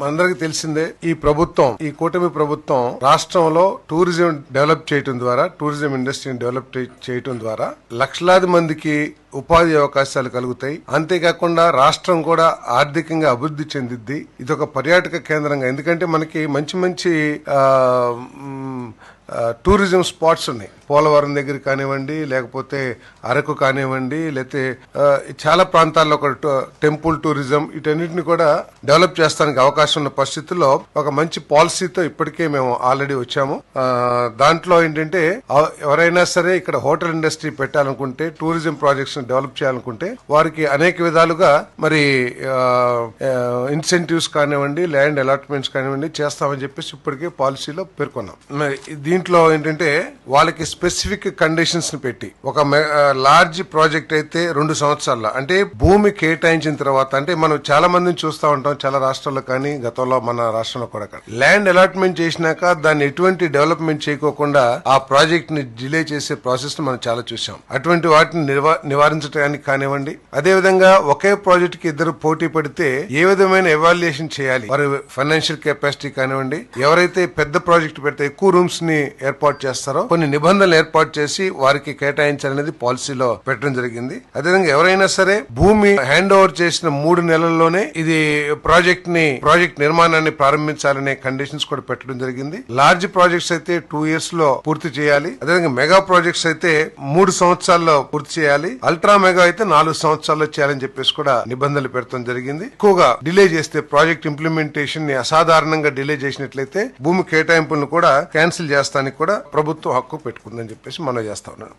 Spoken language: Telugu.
మనందరికి తెలిసిందే ఈ ప్రభుత్వం ఈ కూటమి ప్రభుత్వం రాష్ట్రంలో టూరిజం డెవలప్ చేయటం ద్వారా టూరిజం ఇండస్ట్రీని డెవలప్ చేయటం ద్వారా లక్షలాది మందికి ఉపాధి అవకాశాలు కలుగుతాయి. అంతేకాకుండా రాష్ట్రం కూడా ఆర్థికంగా అభివృద్ధి చెందిద్ది. ఇది ఒక పర్యాటక కేంద్రంగా. ఎందుకంటే మనకి మంచి మంచి టూరిజం స్పాట్స్ ఉన్నాయి. పోలవరం దగ్గర కానివ్వండి లేకపోతే అరకు కానివ్వండి లేకపోతే చాలా ప్రాంతాల్లో ఒక టెంపుల్ టూరిజం వీటన్నిటిని కూడా డెవలప్ చేస్తానికి అవకాశం ఉన్న పరిస్థితుల్లో ఒక మంచి పాలసీతో ఇప్పటికే మేము ఆల్రెడీ వచ్చాము. దాంట్లో ఏంటంటే ఎవరైనా సరే ఇక్కడ హోటల్ ఇండస్ట్రీ పెట్టాలనుకుంటే టూరిజం ప్రాజెక్ట్స్ డెవలప్ చేయాలనుకుంటే వారికి అనేక విధాలుగా మరి ఇన్సెంటివ్స్ కానివ్వండి ల్యాండ్ అలాట్మెంట్స్ కానివ్వండి చేస్తామని చెప్పేసి ఇప్పటికే పాలసీలో పేర్కొన్నాం. దీని దీంట్లో ఏంటంటే వాళ్ళకి స్పెసిఫిక్ కండిషన్స్ని పెట్టి ఒక లార్జ్ ప్రాజెక్ట్ అయితే రెండు సంవత్సరాల్లో అంటే భూమి కేటాయించిన తర్వాత అంటే మనం చాలా మందిని చూస్తూ ఉంటాం చాలా రాష్ట్రాల్లో కానీ గతంలో మన రాష్ట్రంలో కూడా ల్యాండ్ అలాట్మెంట్ చేసినాక దాన్ని ఎటువంటి డెవలప్మెంట్ చేయకోకుండా ఆ ప్రాజెక్ట్ని డిలే చేసే ప్రాసెస్ని మనం చాలా చూసాం అటువంటి వాటిని నివా- నివారించడానికి కానివ్వండి. అదే విధంగా ఒకే ప్రాజెక్ట్కి ఇద్దరు పోటీ పడితే ఏ విధమైన ఎవాల్యుయేషన్ చేయాలి? వారి ఫైనాన్షియల్ కెపాసిటీ కానివ్వండి. ఎవరైతే పెద్ద ప్రాజెక్ట్ పెడితే ఎక్కువ రూమ్స్ని ఏర్పాటు చేస్తారో కొన్ని నిబంధనలు ఏర్పాటు చేసి వారికి కేటాయించాలనేది పాలసీలో పెట్టడం జరిగింది. అదేవిధంగా ఎవరైనా సరే భూమి హ్యాండ్ ఓవర్ చేసిన మూడు నెలల్లోనే ఇది ప్రాజెక్ట్ని ప్రాజెక్ట్ నిర్మాణాన్ని ప్రారంభించాలనే కండిషన్స్ కూడా పెట్టడం జరిగింది. లార్జ్ ప్రాజెక్ట్స్ అయితే టూ ఇయర్స్లో పూర్తి చేయాలి. అదేవిధంగా మెగా ప్రాజెక్ట్స్ అయితే మూడు సంవత్సరాల్లో పూర్తి చేయాలి. అల్ట్రా మెగా అయితే నాలుగు సంవత్సరాల్లో చేయాలని చెప్పేసి కూడా నిబంధనలు పెడతాం జరిగింది. ఎక్కువగా డిలే చేస్తే ప్రాజెక్ట్ ఇంప్లిమెంటేషన్ని అసాధారణంగా డిలే చేసినట్లయితే భూమి కేటాయింపులను కూడా క్యాన్సిల్ చేస్తారు చేస్తానికి కూడా ప్రభుత్వం హక్కు పెట్టుకుందని చెప్పేసి మనం చేస్తా ఉన్నాను.